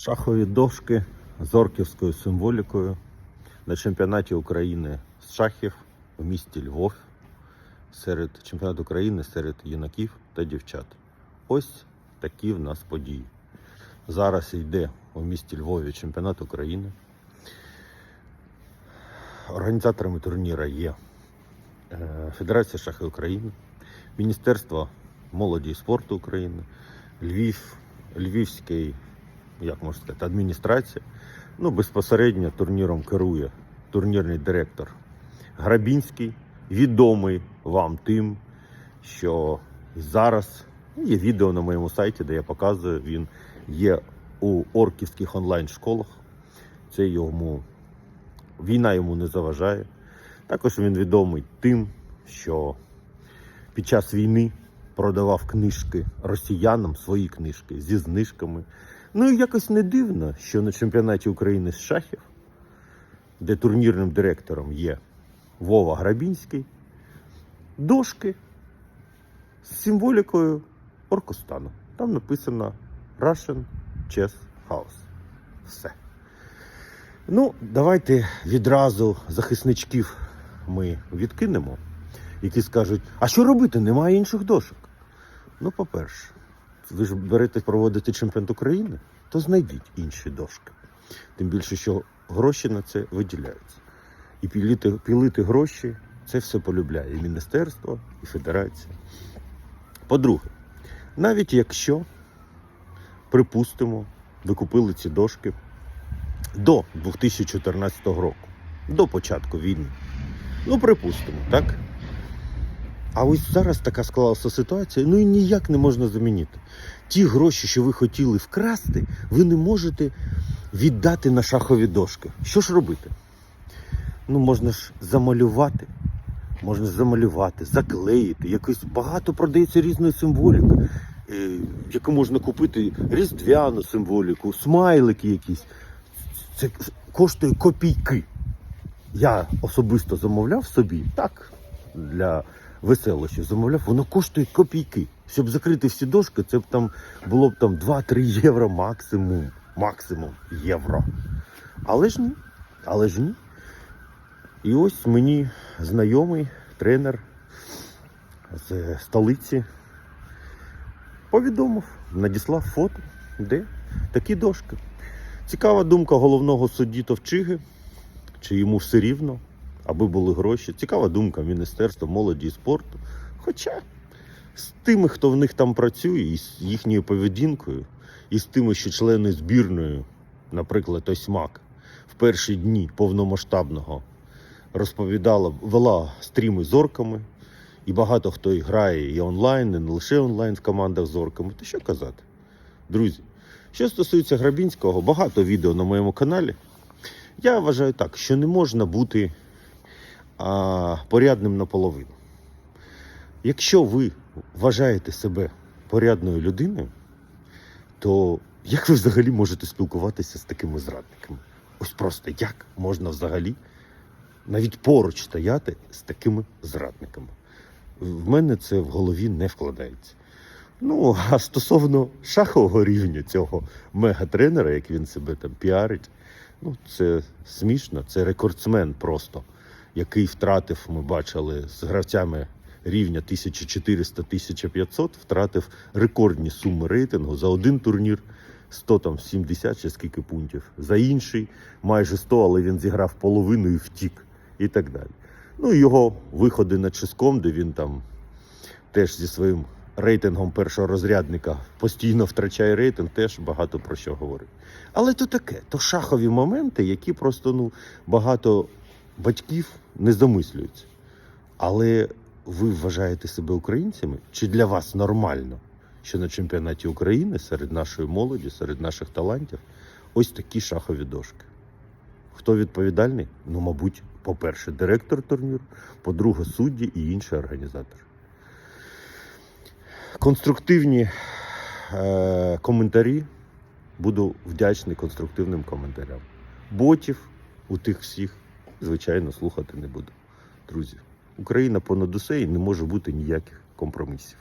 Шахові дошки з орківською символікою на чемпіонаті України з шахів в місті Львов серед чемпіонату України серед юнаків та дівчат. Ось такі в нас події. Зараз йде у місті Львові чемпіонат України. Організаторами турніра є е, Федерація шахи України, Міністерство молоді і спорту України, Львів, Львівський, як можна сказати, адміністрація. Ну, безпосередньо турніром керує турнірний директор Грабінський, відомий вам тим, що зараз є відео на моєму сайті, де я показую, він є у орківських онлайн-школах. Це йому війна йому не заважає. Також він відомий тим, що під час війни продавав книжки росіянам, свої книжки зі знижками. Ну і якось не дивно, що на чемпіонаті України з шахів, де турнірним директором є Вова Грабінський, дошки з символікою Оркостану. Там написано Russian Chess House. Все. Ну, давайте відразу захисничків ми відкинемо, які скажуть, а що робити? Немає інших дошок. Ну, по-перше, ви ж берете проводити чемпіонат України, то знайдіть інші дошки. Тим більше, що гроші на це виділяються. І пілити, пілити гроші це все полюбляє і міністерство, і федерація. По-друге, навіть якщо, припустимо, ви купили ці дошки до 2014 року, до початку війни. Ну, припустимо, так? А ось зараз така склалася ситуація, ну і ніяк не можна замінити. Ті гроші, що ви хотіли вкрасти, ви не можете віддати на шахові дошки. Що ж робити? Ну, можна ж замалювати. Можна ж замалювати, заклеїти. Якось багато продається різної символіки, е, яку можна купити різдвяну символіку, смайлики якісь. Це коштує копійки. Я особисто замовляв собі, так, для веселощів замовляв, воно коштує копійки. Щоб закрити всі дошки, це б там було б там 2-3 євро максимум. Максимум євро. Але ж ні. Але ж ні. І ось мені знайомий тренер з столиці повідомив, надіслав фото, де такі дошки. Цікава думка головного судді Товчиги, чи йому все рівно, аби були гроші. Цікава думка Міністерства молоді і спорту. Хоча з тими, хто в них там працює, і з їхньою поведінкою, і з тими, що члени збірної, наприклад, Осьмак, в перші дні повномасштабного розповідала, вела стріми з орками, і багато хто і грає і онлайн, і не лише онлайн в командах з орками. То що казати? Друзі, що стосується Грабінського, багато відео на моєму каналі. Я вважаю так, що не можна бути а, порядним наполовину. Якщо ви вважаєте себе порядною людиною, то як ви взагалі можете спілкуватися з такими зрадниками? Ось просто як можна взагалі навіть поруч стояти з такими зрадниками? В мене це в голові не вкладається. Ну, а стосовно шахового рівня цього мегатренера, як він себе там піарить, ну це смішно, це рекордсмен просто, який втратив, ми бачили, з гравцями рівня 1400-1500, втратив рекордні суми рейтингу за один турнір 100 там 70 чи скільки пунктів, за інший майже 100, але він зіграв половину і втік, і так далі. Ну і його виходи на чиском, де він там теж зі своїм рейтингом першого розрядника постійно втрачає рейтинг, теж багато про що говорить. Але то таке, то шахові моменти, які просто ну, багато батьків не замислюються. Але ви вважаєте себе українцями? Чи для вас нормально, що на чемпіонаті України серед нашої молоді, серед наших талантів ось такі шахові дошки? Хто відповідальний? Ну, мабуть, по-перше, директор турніру, по-друге, судді і інші організатори. Конструктивні е, коментарі. Буду вдячний конструктивним коментарям. Ботів у тих всіх, звичайно, слухати не буду. Друзі, Україна понад усе і не може бути ніяких компромісів.